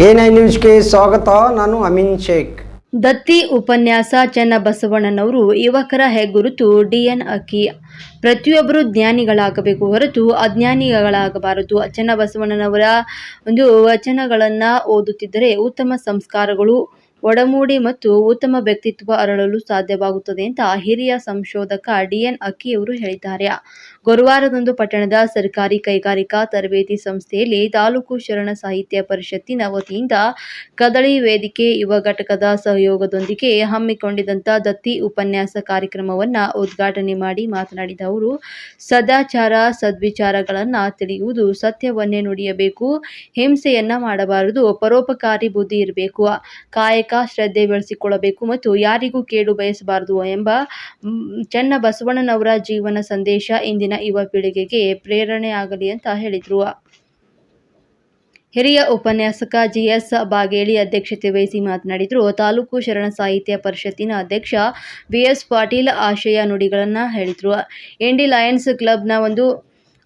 I ನ್ಯೂಸ್ಗೆ ಸ್ವಾಗತ, ನಾನು ಅಮಿನ್ ಶೇಖ್. ದತ್ತಿ ಉಪನ್ಯಾಸ ಚನ್ನಬಸವಣ್ಣನವರು ಯುವಕರ ಹೆಗ್ಗುರುತು ಡಿಎನ್ ಅಕ್ಕಿ. ಪ್ರತಿಯೊಬ್ಬರು ಜ್ಞಾನಿಗಳಾಗಬೇಕು ಹೊರತು ಅಜ್ಞಾನಿಗಳಾಗಬಾರದು. ಚನ್ನಬಸವಣ್ಣನವರ ಒಂದು ವಚನಗಳನ್ನು ಓದುತ್ತಿದ್ದರೆ ಉತ್ತಮ ಸಂಸ್ಕಾರಗಳು ಒಡಮೂಡಿ ಮತ್ತು ಉತ್ತಮ ವ್ಯಕ್ತಿತ್ವ ಅರಳಲು ಸಾಧ್ಯವಾಗುತ್ತದೆ ಅಂತ ಹಿರಿಯ ಸಂಶೋಧಕ ಡಿಎನ್ ಅಕ್ಕಿ ಅವರು ಹೇಳಿದ್ದಾರೆ. ಗುರುವಾರದಂದು ಪಟ್ಟಣದ ಸರ್ಕಾರಿ ಕೈಗಾರಿಕಾ ತರಬೇತಿ ಸಂಸ್ಥೆಯಲ್ಲಿ ತಾಲೂಕು ಶರಣ ಸಾಹಿತ್ಯ ಪರಿಷತ್ತಿನ ವತಿಯಿಂದ ಕದಳಿ ವೇದಿಕೆ ಯುವ ಘಟಕದ ಸಹಯೋಗದೊಂದಿಗೆ ಹಮ್ಮಿಕೊಂಡಿದ್ದಂಥ ದತ್ತಿ ಉಪನ್ಯಾಸ ಕಾರ್ಯಕ್ರಮವನ್ನು ಉದ್ಘಾಟನೆ ಮಾಡಿ ಮಾತನಾಡಿದ ಅವರು, ಸದಾಚಾರ ಸದ್ವಿಚಾರಗಳನ್ನು ತಿಳಿಯುವುದು ಸತ್ಯವನ್ನೇ ನುಡಿಯಬೇಕು, ಹಿಂಸೆಯನ್ನ ಮಾಡಬಾರದು, ಪರೋಪಕಾರಿ ಬುದ್ಧಿ ಇರಬೇಕು, ಕಾಯಕ ಶ್ರದ್ಧೆ ಬೆಳೆಸಿಕೊಳ್ಳಬೇಕು ಮತ್ತು ಯಾರಿಗೂ ಕೇಡು ಬಯಸಬಾರದು ಎಂಬ ಚೆನ್ನ ಬಸವಣ್ಣನವರ ಜೀವನ ಸಂದೇಶ ಇಂದಿನ ಯುವ ಪೀಳಿಗೆಗೆ ಪ್ರೇರಣೆ ಆಗಲಿ ಅಂತ ಹೇಳಿದರು. ಹಿರಿಯ ಉಪನ್ಯಾಸಕ ಜಿಎಸ್ ಬಾಗೇಳಿ ಅಧ್ಯಕ್ಷತೆ ವಹಿಸಿ ಮಾತನಾಡಿದರು. ತಾಲೂಕು ಶರಣ ಸಾಹಿತ್ಯ ಪರಿಷತ್ತಿನ ಅಧ್ಯಕ್ಷ ಬಿಎಸ್ ಪಾಟೀಲ್ ಆಶಯ ನುಡಿಗಳನ್ನು ಹೇಳಿದರು. ಎಂಡಿ ಲಯನ್ಸ್ ಕ್ಲಬ್ನ ಒಂದು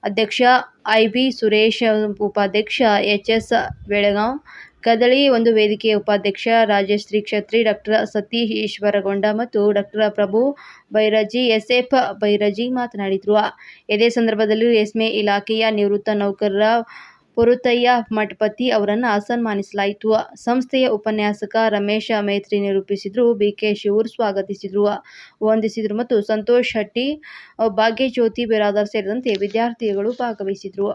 ಅಧ್ಯಕ್ಷ, ಐ ಬಿ ಸುರೇಶ್, ಉಪಾಧ್ಯಕ್ಷ ಎಚ್ ಎಸ್ ಬೆಳಗಾವ್ ಕದಳಿ ಒಂದು ವೇದಿಕೆಯ ಉಪಾಧ್ಯಕ್ಷ ರಾಜಶ್ರೀ ಶ್ರೀ ಕ್ಷತ್ರಿ ಡಾಕ್ಟರ್ ಸತೀಶ್ ಈಶ್ವರಗೊಂಡ ಮತ್ತು ಡಾಕ್ಟರ್ ಪ್ರಭು ಬೈರಜಿ, ಎಸ್ಎಫ್ ಬೈರಜಿ ಮಾತನಾಡಿದರು. ಇದೇ ಸಂದರ್ಭದಲ್ಲಿ ರೇಷ್ಮೆ ಇಲಾಖೆಯ ನಿವೃತ್ತ ನೌಕರರ ಪುರುತಯ್ಯ ಮಠಪತಿ ಅವರನ್ನು ಸನ್ಮಾನಿಸಲಾಯಿತು. ಸಂಸ್ಥೆಯ ಉಪನ್ಯಾಸಕ ರಮೇಶ ಮೈತ್ರಿ ನಿರೂಪಿಸಿದ್ರು. ಬಿಕೆ ಶಿವೂರ್ ಸ್ವಾಗತಿಸಿದ್ರು. ವಂದಿಸಿದರು ಮತ್ತು ಸಂತೋಷ್ ಶೆಟ್ಟಿ ಭಾಗ್ಯಜ್ಯೋತಿ ಬಿರಾದರ್ ಸೇರಿದಂತೆ ವಿದ್ಯಾರ್ಥಿಗಳು ಭಾಗವಹಿಸಿದ್ರು.